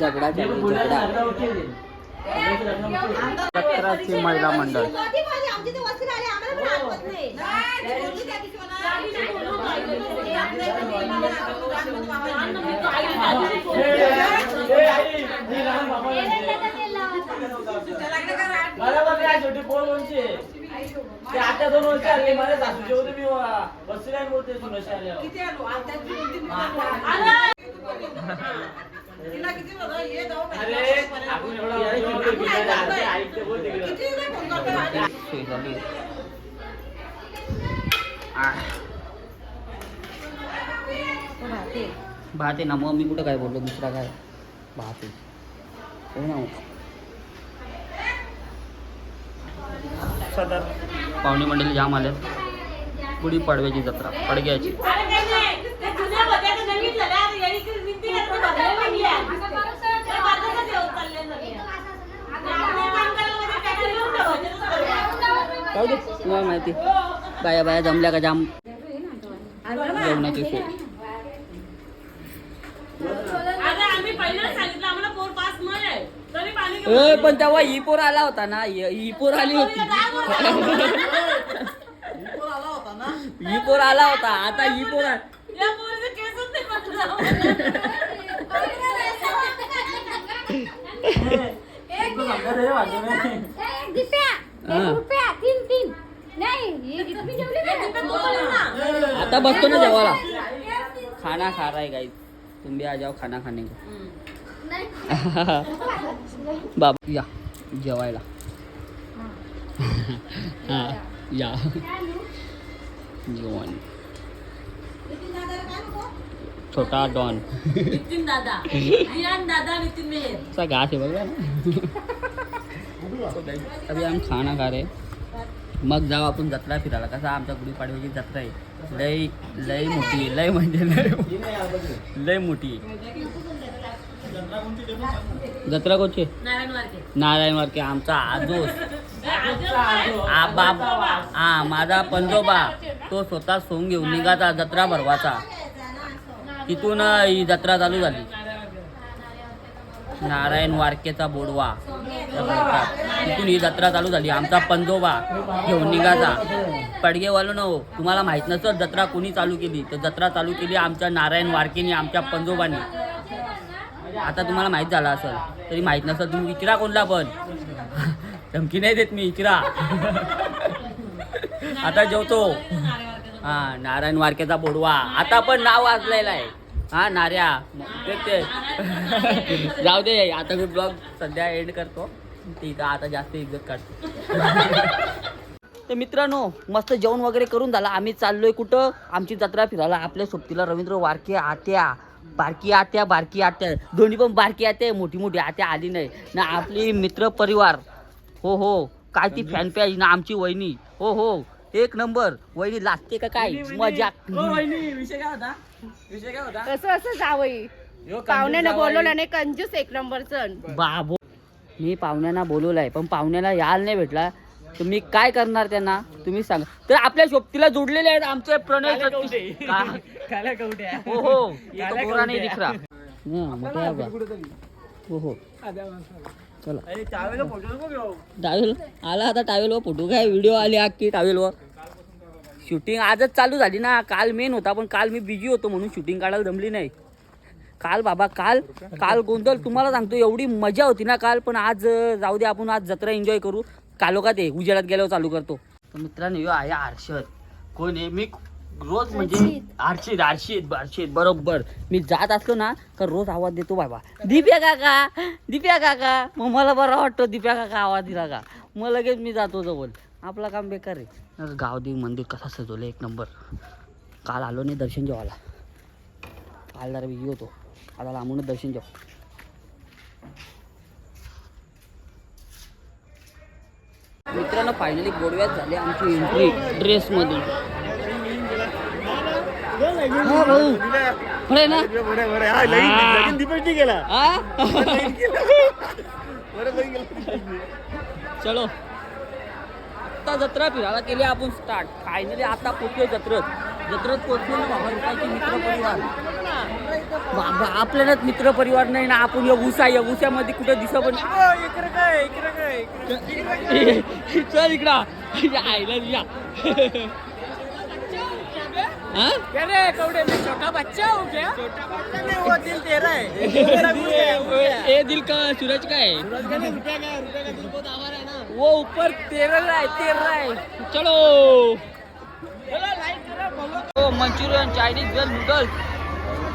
झगडा झगडा सतराचे महिला मंडळ. छोटी वंशी आहे. ते आता दोन वर्ष आले मला सासूचे होते मी बसले बोलते सुनशे आल्यावर अरे आपण एवढा वेळ बोलतो, ते ऐकते बोल तिकडं. सोय झाली आह. भात आहे ना मग मी कुठं काय बोललो दुसरा काय? भात. आहे हो ना सदर. पाहुणे मंडळी जाम आल्यात गुढी पाडव्याची जत्रा पडग्याची. माहिती. बाया बाया जमल्या का जाम? जेवणाची सोय. ए, पण तेव्हा ही पोर आला होता ना ही पोर आली होती. ही पोर आला होता आता ही पोर नाही. आता बसतो ना जेवायला. खाना खा रहा है गाइस तुम भी आ जाओ खाना खाने को. बाबा या जेवायला. हा या. जेवण. छोटा डॉन. नितीन दादा. रियान दादा नितीन मेहर सा घास है बघा अभी हम खाना खा रहे मग जाऊ आपण जत्रा फिरायला. कसा आमच्या गुढीपाडव्याची जत्रा आहे. लय लय मोठी आहे. लय म्हणजे लय लय मोठी आहे. जत्रा कोणची? नारायण वारके. आमचा आजोस. आ बाप हा माझा पंजोबा. तो स्वतः सोंग घेऊन निघाचा जत्रा भरवाचा तिथून ही जत्रा चालू झाली. नारायण वारकेचा बोडवा. तिथून ही जत्रा चालू झाली. आमचा पंजोबा घेऊन निघाचा पडगेवालो न हो तुम्हाला माहीत नसतं जत्रा कोणी चालू केली. तर जत्रा चालू केली आमच्या नारायण वारकेने आमच्या पंजोबाने. आता तुम्हाला माहीत झालं असेल. तरी माहीत नसेल तुम्ही विचरा कोणला पण. धमकी नाही देत मी विचारा आता जेवतो. हा नारायण वारकेचा बोडवा. आता पण नाव वाचलेला आहे. हा नार्या. तेच ते. जाऊ दे आता मी ब्लॉग सध्या एंड करतो. ठीक आहे आता जास्त इज्जत काढतो तर मित्रांनो मस्त जेवण वगैरे करून झालं. आम्ही चाललोय कुठं? आमची जत्रा फिरायला. आपल्या सोबतीला रवींद्र वारके आत्या. बारकी आत्या बारकी आत्या. दोन्ही पण बारकी आत्या मोठी मोठी आत्या आली नाही. ना आपली मित्र परिवार हो हो. काय ती फॅन पॅज ना आमची वहिनी. हो हो. एक नंबर. वहिनी लागते का काय? मजा विषय काय होता? विषय काय होता? कसं असं जावई पाहुण्यानं. बोलवलं नाही कंजूस एक नंबरचं बाबो मी पाहुण्यांना बोलवलंय पण पाहुण्याला यायला नाही भेटला. तुम्ही काय करणार त्यांना? तुम्ही सांगा. तर आपल्या सोबतीला जोडलेले आहेत आमचे प्रणय. हो हो. नहीं आहे. हो हो चला. टावेल आला आता टावेलवर फोटो काय व्हिडिओ आली अख्खी टावेलवर शूटिंग आजच चालू झाली ना. काल मेन होता पण काल मी बिझी होतो म्हणून शूटिंग काढायला जमली नाही. काल बाबा काल काल गोंधळ तुम्हाला सांगतो एवढी मजा होती ना काल पण आज जाऊ दे आपण आज जत्रा एन्जॉय करू. कालोखात आहे उजेडात गेल्यावर चालू करतो. तर मित्रांनो ह्यो आहे हर्षद कोण आहे? मी रोज म्हणजे हर्षित. हर्षित हर्षित बरोबर. मी जात असलो ना तर रोज आवाज देतो बाबा. दिप्या काका दिप्या काका. मग मला बरं वाटतं दिप्या काका आवाज दिला का? मग लगेच मी जातो जवळ. आपलं काम बेकार आहे. गावदेव मंदिर कसा सजवलं एक नंबर. काल आलो नाही दर्शन जेवायला. काल जरा बिझी होतो. आता लांबूनच दर्शन जेव. मित्रांनो फायनली गोडव्यात झाली आमची एंट्री ड्रेसमधून हा भाऊ. खरं आहे ना हा? चलो. आता जत्रा फिरायला केली आपण स्टार्ट फायनली आता पोचलोय जत्रेत. जत्रत पोचलो ना बाबा मित्र परिवार बाबा आपल्यालाच मित्र परिवार नाही ना आपण या ऊसा या ऊसामध्ये कुठं दिसा पण चल इकडा. या हाँ? छोटा बच्चा हो गया। छोटा बच्चा नहीं वो दिल तेरा है। ए दिल का सूरज का है। वो ऊपर तेरह है तेरह है। चलो। हो मंचुरियन चायनीज वेल नूडल्स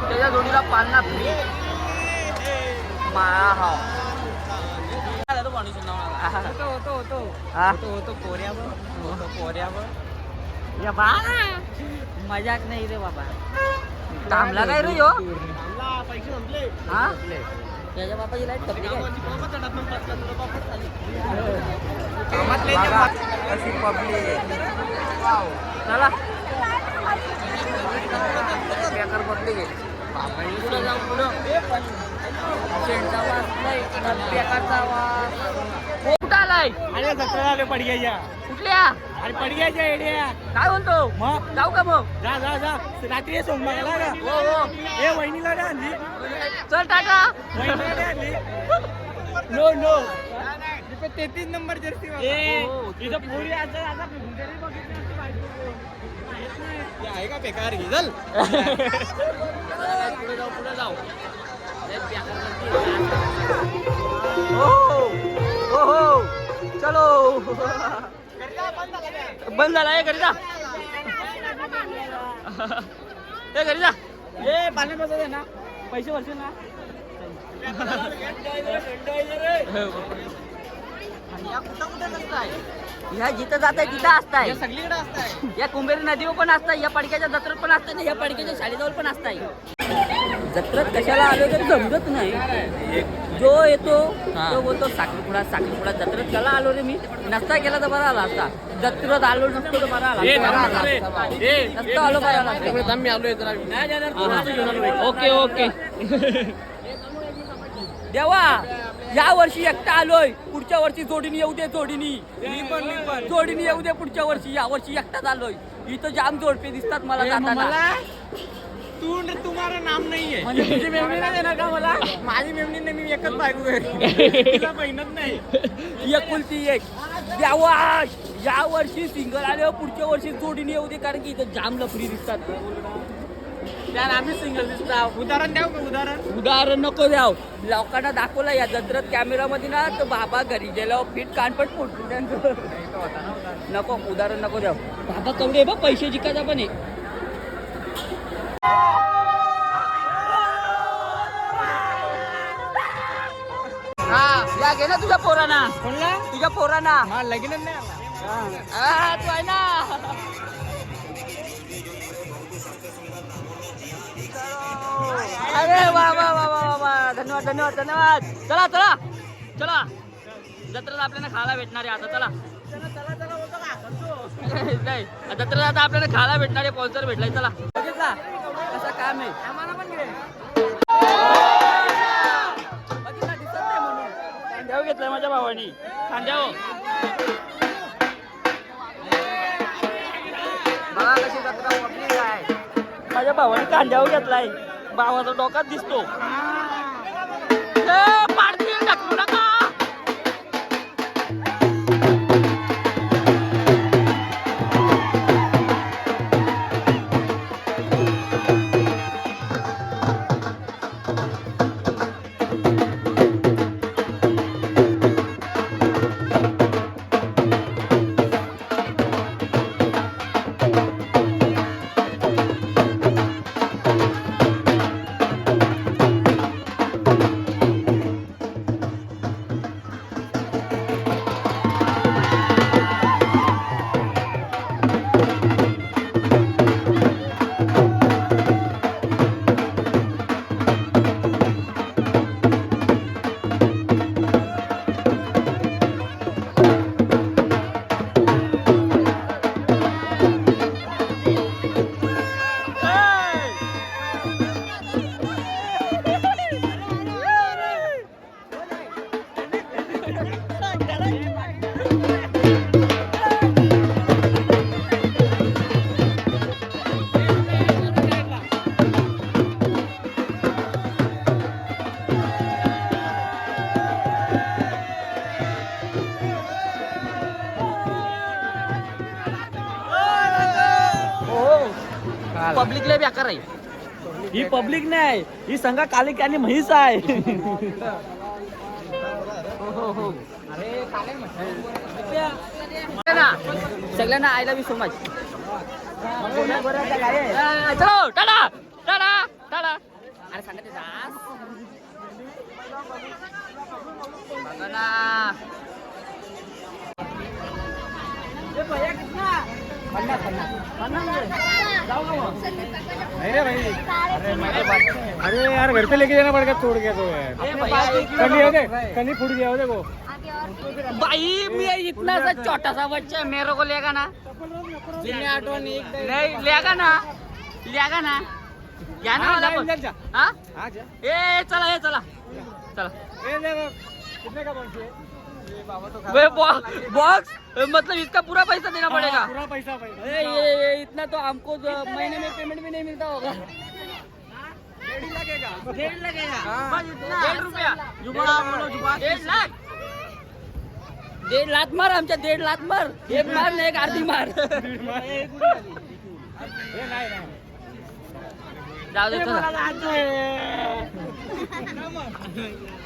त्याच्या जोडीला पालना। फ्री माळा हा या बा. मजाक नाही रे बाबा. थांबला काय रे यो. हा? त्याच्या बापाची लाइट कपली काय? बघा, कशी पब्लिक चला. बेकार पब्लिक आहे पुढं जाऊ पुढं? शेणचा वास नाही बेकारचा वास. हो, आलाय अरे जत्रा आले पड गया कुठल्या? अरे पड गया एडिया काय म्हणतो? मग? जाऊ का मग? जा जा जा. रात्री सोमवारला का हो हो. ए वहिनीला द्या आणली. चल टाटा वहिनीला द्या आणली. No no. तेहतीस नंबर जर्सी ए हो, इथं पुरी आता. हे आहे का बेकार चल. पुढे जाऊ पुढे जाऊ हो हो हो. चलो. बंद झाला आहे घरी जा. ए घरी जा. ए पाण्यात बसत आहे ना. पैसे भरशील ना? ह्या जिथं जात आहे तिथं असताय. सगळीकडे असताय. या कुंभेरी नदीवर पण असताय या पडक्याच्या जत्रेत पण असताय ना या पडक्याच्या शाळेजवळ पण असताय. जत्रेत कशाला आलो तर समजत नाही. जो येतो तो बोलतो साखरपुडा साखरपुडा जत्रेत कला आलो रे मी. नसता केला तर बरा आला असता. जत्रेत आलो नसतो तर बरा आला असता. नसतं आलो बरा आला असता. मी आलोय ओके ओके. देवा या वर्षी एकटा आलोय. पुढच्या वर्षी जोडीनी येऊ दे जोडीनी. मी पण मी पण. जोडीनी येऊ दे पुढच्या वर्षी. या वर्षी एकटाच आलोय. इथं जाम जोडपे दिसतात मला जाताना. तू तुम्हाला नाम नाहीये. म्हणजे तुझी मेमरी नाही देणार का मला? माझी मेमणी नाही मी एकच बायको बहीणच नाही. एकुलती एक. देवा या वर्षी सिंगल आले पुढच्या वर्षी जोडीने येऊ दे कारण की इथं जाम लफडी दिसतात. त्यात आम्ही सिंगल दिसता. उदाहरण द्याव का उदाहरण? उदाहरण नको द्याव. लोकांना दाखवलं या जत्रेत कॅमेरामध्ये ना तर बाबा घरी गेल्यावर फिट कानपट फुटून त्यांचं. नको उदाहरण नको द्याव. बाबा कवडे बा पैसे जिकायचा पण आहे. हा या घे ना तुझ्या पोरांना. कोणला? तुझ्या पोरांना. हा नाही. हा, तू आहे ना. अरे वा वा वा वा वा वा. धन्यवाद धन्यवाद धन्यवाद. चला चला. चला. जत्रेत आपल्याला खायला भेटणार आहे आता. चला. नाही. जत्रेत आता आपल्याला खायला भेटणार आहे स्पॉन्सर भेटलाय. चला. बघितला? कसा काम आहे? बघितला दिसत नाही म्हणून. खांद्यावर घेतलाय माझ्या भावानी. खांद्यावर. बघा कशी जत्रा मोठी आहे. माझ्या भावाने कांद्यावर घेतलाय. भावाचा डोकाच दिसतो. पाडतील ढकलू नका. पब्लिक नाही. ही संघ कालिक आणि म्हैस आहे. सगळ्यांना I love you so much चलो टाटा टाटा टाटा. अरे सांगा ते अरे यार घर पे लेके जाना पड़ेगा तोड़ के तो यार कली हो गए कली फूट गया हो देखो भाई मी इतना सा छोटा सा बच्चा है, मेरे को लेगा ना? नहीं लेगा ना? लेगा ना? या ना मला. हा? ए चला ए चला. चला. कितने का है बॉक्स? मतलब इसका पूरा पैसा देना पड़ेगा। पूरा पैसा ये, ये इतना तो हमको जो महीने में पेमेंट भी नहीं मिलता होगा। डेढ़ लगेगा। बस इतना। डेढ़ रुपया। डेढ़ लाख। डेढ़ लाख मार आमच्या डेढ़ लाख मार। एक मार ना एक अर्धी मार। जाऊ दे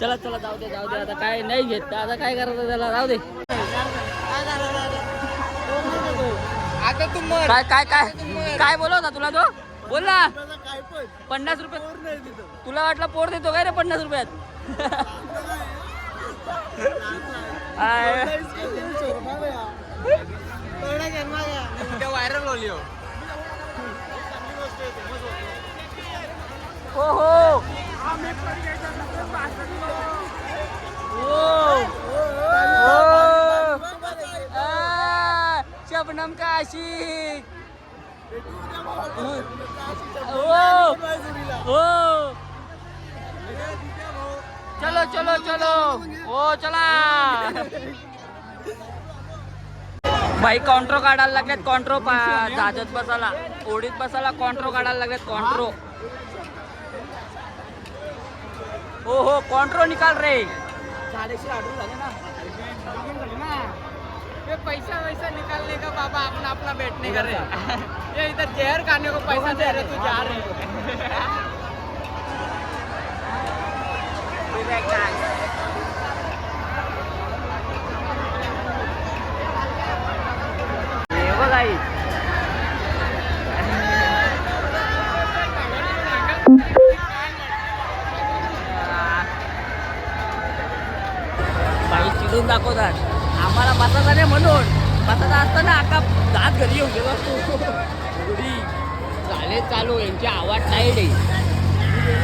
चला चला जाऊ दे जाऊ दे आता काय नाही घेत आता काय करायचं त्याला जाऊ दे आता तुम काय काय काय काय बोलवता तुला तो बोल ना पन्नास रुपये तुला वाटलं पोर देतो काय रे पन्नास रुपयात आय. वायरल होली हो हो. हो, हो. शबनम का आशिक. हो, हो. चलो चलो चलो. हो चला. भाई कॉन्ट्रो काढायला लागलेत कॉन्ट्रो जाजत बसायला. ओढीत बसायला कॉन्ट्रो काढायला लागलेत कॉन्ट्रो. हो हो कॉन्ट्रो निकाल रे। ये पैसा वैसा निकालने का बाबा अपना अपना बैठने का रे ये इधर जहर खाने को पैसा दे रहे तू जा रहे हो हे चिडून दाखवतात. आम्हाला बसायचा नाही म्हणून. बसायचा असताना आका दात घरी येऊन गेलो. असतो एवढी चालू यांची आवाज टाईट आहे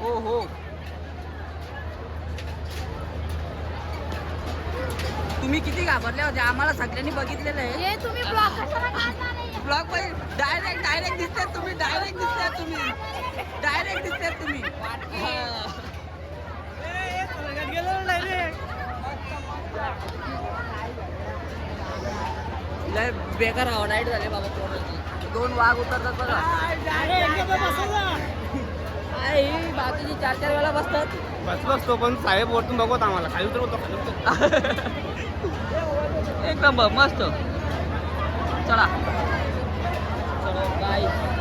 हो हो तुम्ही किती घाबरले होते आम्हाला सगळ्यांनी बघितलेलं आहे. हे तुम्ही ब्लॉग डायरेक्ट डायरेक्ट दिसतात तुम्ही डायरेक्ट दिसतात तुम्ही. डायरेक्ट दिसतात तुम्ही. हा. लय बेकार हवा नाईट झाले बाबा पोरांची. दोन वाघ उतरतात बघा. आई, बाकीची चार चार वेळा बसतात. बस बसतो पण साहेब वरतून बघवत आम्हाला. खाली उतर होतो खाली उतर एक नंबर मस्त. चला. चलो बाय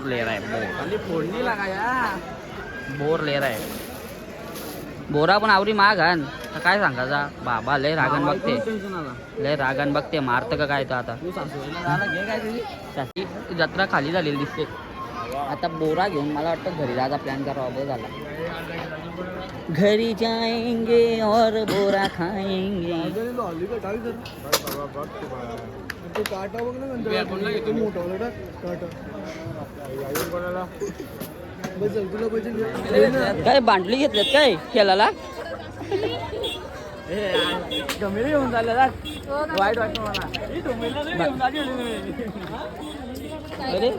बोर ले रहा है बोर. खाली फोडणी लागाया बोर ले रहा है बोरा पण आवरी माग आण तर काय सांगायचा बाबा लय रागण बघते. लय रागण बघते मारतं का काय तर आता. त्याची जत्रा खाली झालेली दिसते. आता बोरा घेऊन मला वाटतं घरी जायचा प्लॅन करावा बघ झाला. घरी जाएंगे और बोरा खाएंगे तू काटा बघ ना तू मोठा काटा। तुला पैसे काय बांडली घेतल्यात काय खेळाला? गमेली घेऊन झालं वाईट वाटतं मला. अरे?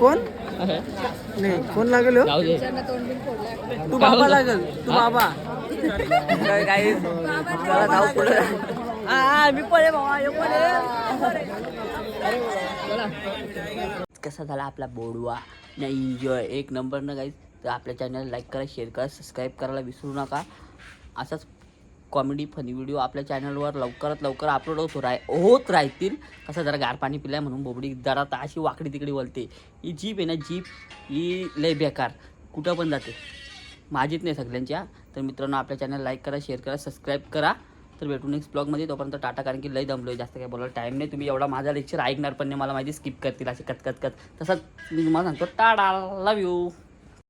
कोण? नाही कोण लागेल तू बाबा लागेल. तू बाबा. काय मला जाऊ पुढे हा मी पळे यो पळे कसा झाला आपला बोडवा? ना एन्जॉय एक नंबर ना गाईज तर आपल्या चॅनल लाईक करा शेअर करा सबस्क्राईब करायला विसरू नका. असाच कॉमेडी फनी व्हिडिओ आपल्या चॅनलवर लवकरात लवकर अपलोड होतो राय होत राहतील. कसं जरा गार पाणी पिलाय म्हणून बोबडी जरा तर अशी वाकडी तिकडी वळते ही जीप आहे ना जीप ही लय बेकार. कुठं पण जाते. माझीच नाही सगळ्यांच्या. तर मित्रांनो आपल्या चॅनल लाईक करा शेअर करा सबस्क्राईब करा. तर भेटू नेक्स्ट ब्लॉगमध्ये तोपर्यंत टाटा कारण की लई दमलो आहे जास्त काय बोलायला टाईम नाही. तुम्ही एवढा माझा लेक्चर ऐकणार पण नाही. मला माहिती स्किप करतील असे कत कत कत तसंच मी तुम्हाला सांगतो टाटा लव यू